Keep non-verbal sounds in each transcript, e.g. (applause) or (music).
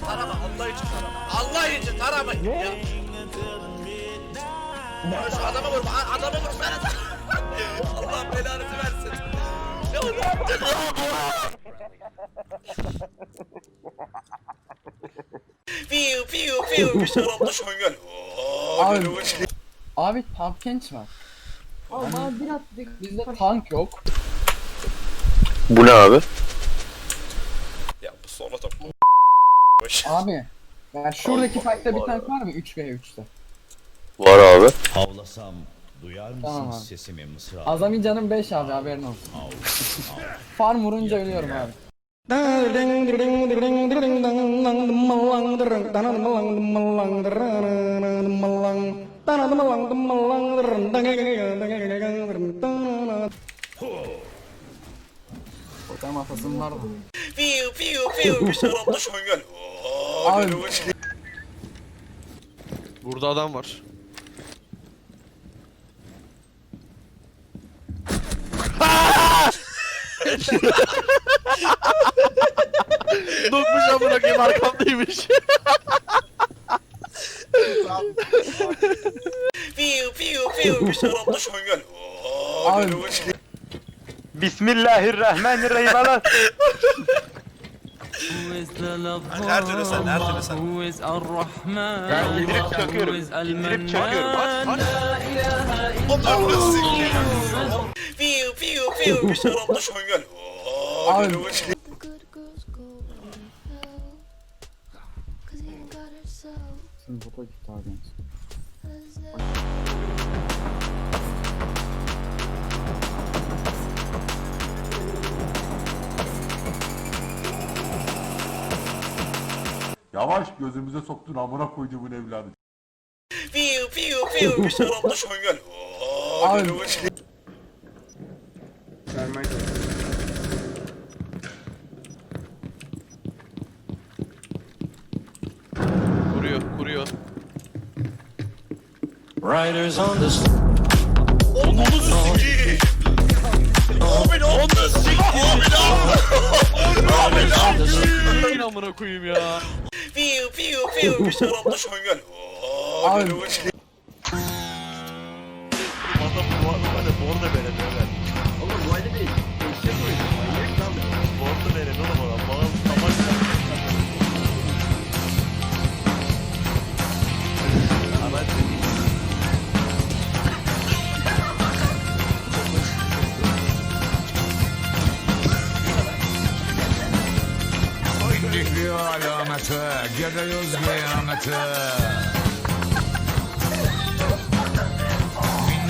tarama Allah için tarama. Allah için taramayın ya. Ya şu adama vurma. a- Adama vursana. (laughs) Allah belanızı versin. Ya ne yaptın Fiu fiu fiu bir şarapla şöngel. Abi, abi var. Abi bana bir at bir Bizde tank yok. Bu ne abi? Ya bu sonra da Boş. Abi. Yani şuradaki Allah fight'ta bir Allah tank var mı? 3v3'te. Var abi. Havlasam duyar mısınız Tamam abi. sesimi mısra? Azami canım 5 abi haberin olsun. Av, av. Farm vurunca ölüyorum abi. Ortam atasım var mı? Fiu fiu fiu bir şarapla şöngel. Abi. Burada adam var. (laughs) Dokmuş amına koyayım arkamdaymış. Fiu fiu fiu bir şarapla şöngel. Bismillahirrahmanirrahim (laughs) Allah. Who is the lover? Nerede sen, nerede sen? Who is Ar-Rahman? Ben indirip çakıyorum. Who is İndirip çakıyorum. Al-Mannan? Onlar nasıl Fiu fiu fiu bir şarapla şöngel. Abi. Şimdi bota gitti abi. Yavaş gözümüze soktun amına koyduğumun evladı. Fiu fiu fiu bir şarapla şöngel. Abi. Kuruyor, kuruyor. Onu sikeyim. Abi ne yaptın? Abi ne yaptın? Abi ne yaptın? Amına koyayım ya. Fiu fiu fiu (laughs) bir şarapla şöngel. Abi. Adam bu arada böyle borda veren öyle. Oğlum bu halde değil. Dikliyor alameti, gidiyoruz kıyameti.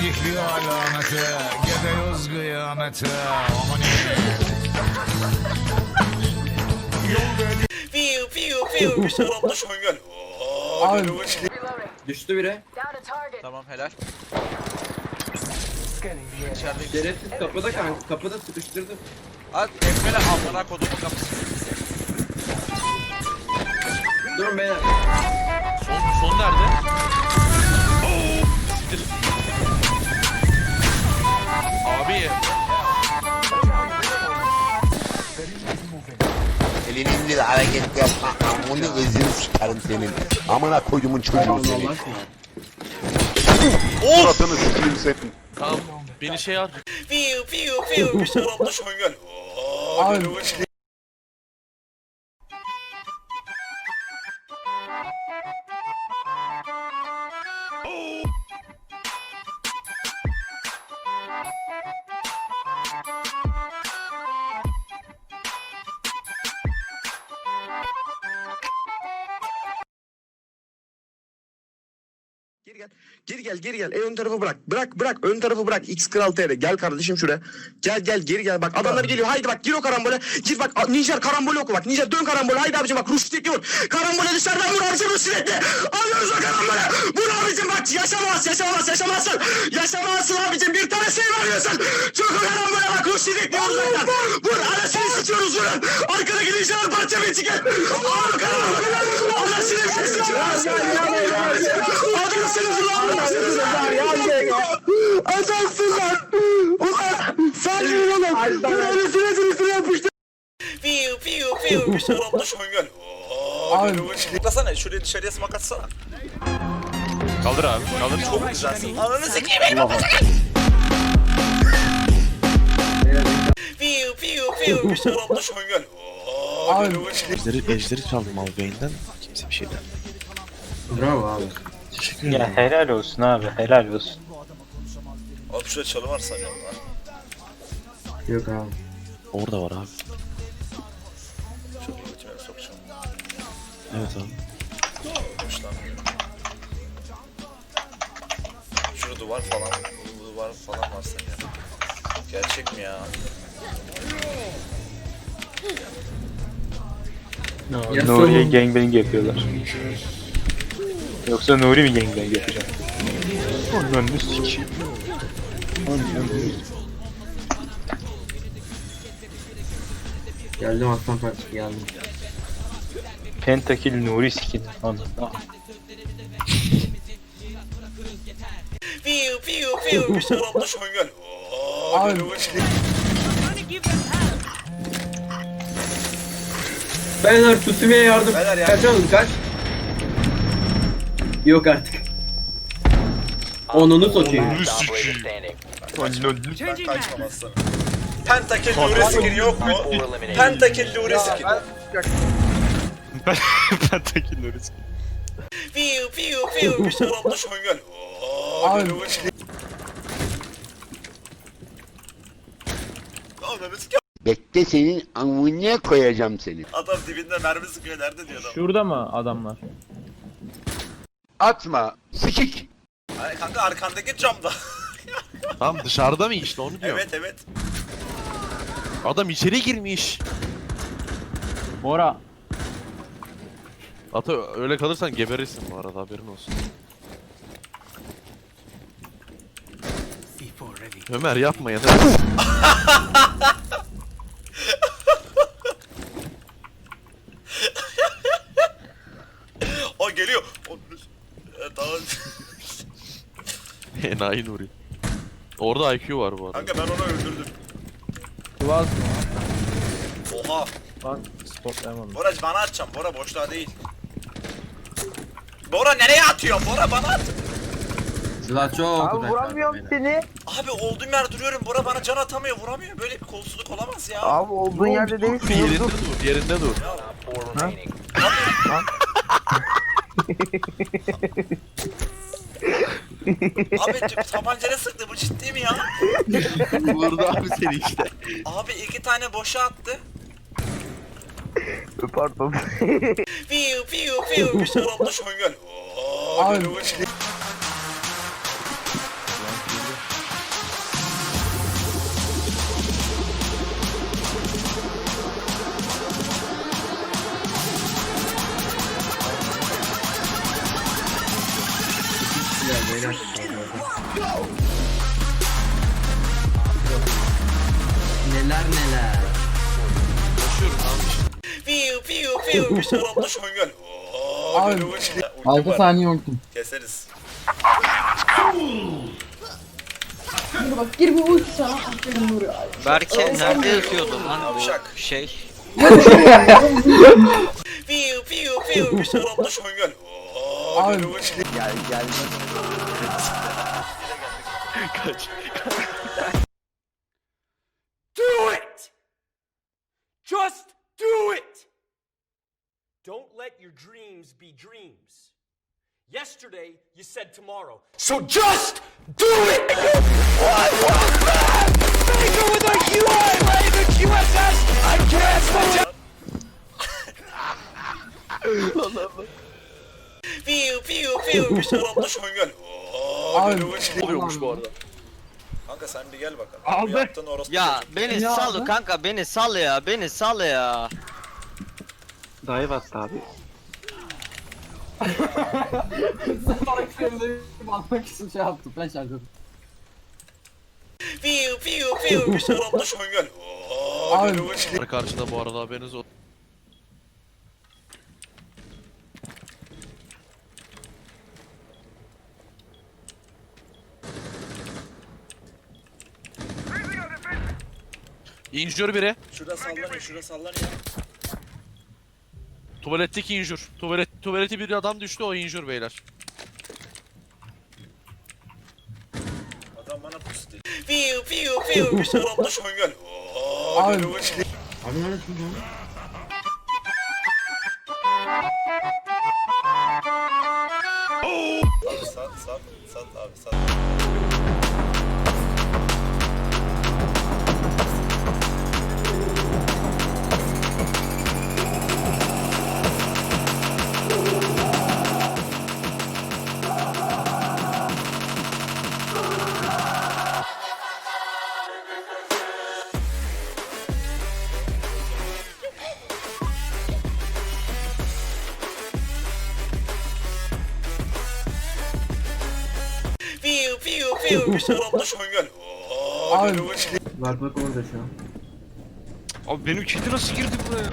Dikliyor alameti, gidiyoruz kıyameti. Aman Fiu fiu fiu bir şarapla şöngel. Abi. Düştü biri. Tamam helal. Şerefsiz kapıda kanka. Kapıda sıkıştırdı. Hadi ekmele amına kodumun kapısı. Durun beyler. Son, son nerede? Siktir. Abi. Elini indir hareket yapma. Onu özünü sikerim senin. Amına koyduğumun çocuğu senin. aşkına. Suratını sikeyim senin. Tamam. Beni şey at. Fiu fiu fiu bir şarapla şöngel. Abi. Geri gel. Geri gel, geri gel. En ön tarafı bırak. Bırak, bırak. Ön tarafı bırak. X Kral TR. Gel kardeşim şuraya. Gel, gel, geri gel. Bak adamlar geliyor. Haydi bak gir o karambole. Gir bak. Nijer karambole oku bak. Nijer dön karambole. Haydi abicim bak. Ruştikli vur. Karambole dışarıdan vur abicim Ruştikli. Alıyoruz o karambole. Vur abicim bak. Yaşamaz, yaşamaz, yaşamazsın. Yaşamazsın abicim. Bir tane şey veriyorsun. Çok o karambole bak. Ruştikli vur zaten. Vur. Anasını sıçıyoruz vurun. Arkadaki Nijer parça bir çıkın. Karambole. Anasını sıçıyoruz. Adamsınız ulan. Adamsınız lan. Adamsın lan. Ulan. Sen yürü oğlum. Dur öylesine sürüsüne yapıştır. Fiu fiu fiu bir şarapla şöngel. Abi. Tıklasana şuraya dışarıya smoke atsana. Kaldır abi. Kaldır. Çok güzelsin. Ananı sikeyim benim. Piu piu piu. Bir şey oldu şöngel. Abi. Ejderi, ejderi çaldım abi beyinden. Kimse bir şey demedi. Bravo abi. Teşekkür ederim. helal olsun abi helal olsun. Abi şurada çalı var sanıyorum lan. Yok abi. Orada var abi. Çok iyi sokacağım. Evet abi. Hoşlanmıyorum. Şurada duvar falan, duvar falan var sanıyorum. Gerçek mi ya? Nuriye gangbang yapıyorlar. Yoksa Nuri mi gangbang yapacak? Ondan da sikeyim. Geldim aslan parçası geldim. Pentakil Nuri skin. Anladım. (laughs) Piu piu piu. Bir şey oldu şöngel. Abi. Beyler Tusumi'ye yardım. Beyler. Kaç oğlum kaç. Yok artık. Onunu satayım. Ben kaçmam aslanım. Pentakil Lure skin yok mu? Pentakil Lure skin. (laughs) Pentakil Nuri. Piu piu piu. Bir şey oldu şöngel. Abi. Ananı sikeyim. Bekle senin amına koyacağım seni. Adam dibinde mermi sıkıyor nerede diyor adam. Şurada mı adamlar? Atma. Sikik. Hani kanka arkandaki camda. (laughs) Tamam dışarıda mı işte onu diyorum. evet evet. Adam içeri girmiş. Bora. Ata öyle kalırsan geberirsin bu arada haberin olsun. Ömer yapma ya. (laughs) O geliyor. O... Evet, tamam. (laughs) Enayi Nuri. Orada IQ var bu arada. Kanka ben onu öldürdüm. Kıvaz mı? Oha. Bak spotlayamadım. Bora bana atacağım. Bora boşluğa değil. Bora nereye atıyor? Bora bana at. Silah çok Abi vuramıyorum seni. Abi olduğum yer duruyorum. Bora bana can atamıyor. Vuramıyor. Böyle bir kolsuzluk olamaz ya. Abi olduğun yerde değilsin. Yerinde dur, yerinde dur. Abi t- tabancayla sıktı. Bu ciddi mi ya? Vurdu abi seni işte. Abi iki tane boşa attı. Pardon. Piu piu piu. Bir şey oldu şöngel. Abi. Piu. Bir şey oldu şöngel. Abi. 6 saniye ultim. Keseriz. Bak gir bir ulti sana. Aferin Nuri abi. Berke nerede yazıyordu lan Avşak. bu şey? Piu piu piu. Bir şey oldu şöngel. Abi. Gel gel. Do it! Just do it! Don't let your dreams be dreams. Yesterday, you said tomorrow. So just do it! What was that? Baker with a UI Raven QSS! I can't Piu piu piu. Bir şey oldu. Abi. Oluyormuş bu arada. Kanka sen bir gel bakalım. Yaptığın orospu Ya beni sal kanka beni sal ya beni sal ya. Dayı bastı abi. Piu piu piu. Bir şey oldu şöngel. Abi. Karşıda bu arada haberiniz olsun. İnjör biri. Şurada sallanıyor, şurada sallanıyor. Tuvaletteki injur. Tuvalet, tuvaleti bir adam düştü o injur beyler. Adam bana pus dedi. Fiu fiu fiu bir şarapla şöngel. Oo, Abi. böyle uç- Abi neredesin lan? Abi sat sat sat abi sat. Şöngel. Oo, böyle Abi. uç- Bak bak orada şu an. Abi benim kedi nasıl girdi buraya?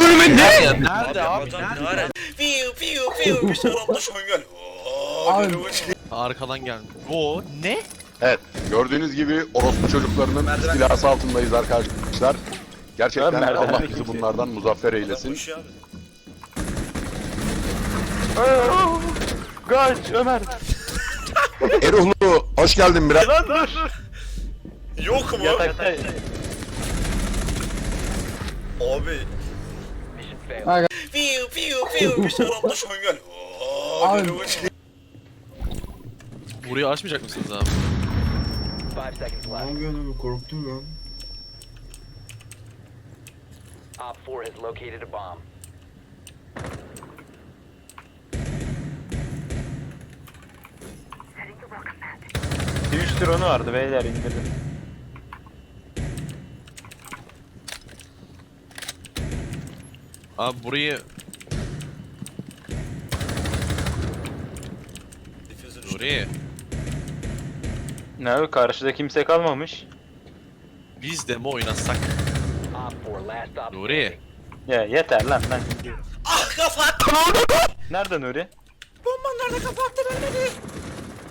Ölüme ne? Nerede abi? Adam ne ara? Fiu fiu fiu bir şarapla şöngel. Oo, böyle uç- Arkadan gelmiş. O ne? Evet gördüğünüz gibi orospu çocuklarının istilası altındayız arkadaşlar. Gerçekten Allah bizi bunlardan muzaffer eylesin. koşuyor abi. Kaç Ömer. (laughs) Eruhlu hoş geldin biraz. Lan dur. Yok mu? Yatakta. Abi. Aga. Fiu fiu fiu bir şarapla şöngel. Oo, Abi. böyle Burayı açmayacak mısınız abi? Ne yapıyorsun abi korktum lan. Twitch drone'u vardı beyler indirdim. Abi burayı. Nuri Ne abi karşıda kimse kalmamış. biz de mi oynasak? Nuri Ya yeter lan ben gidiyorum. Ah kafa attı. Nerede Nuri? Bomban nerede kafa attı ben dedi.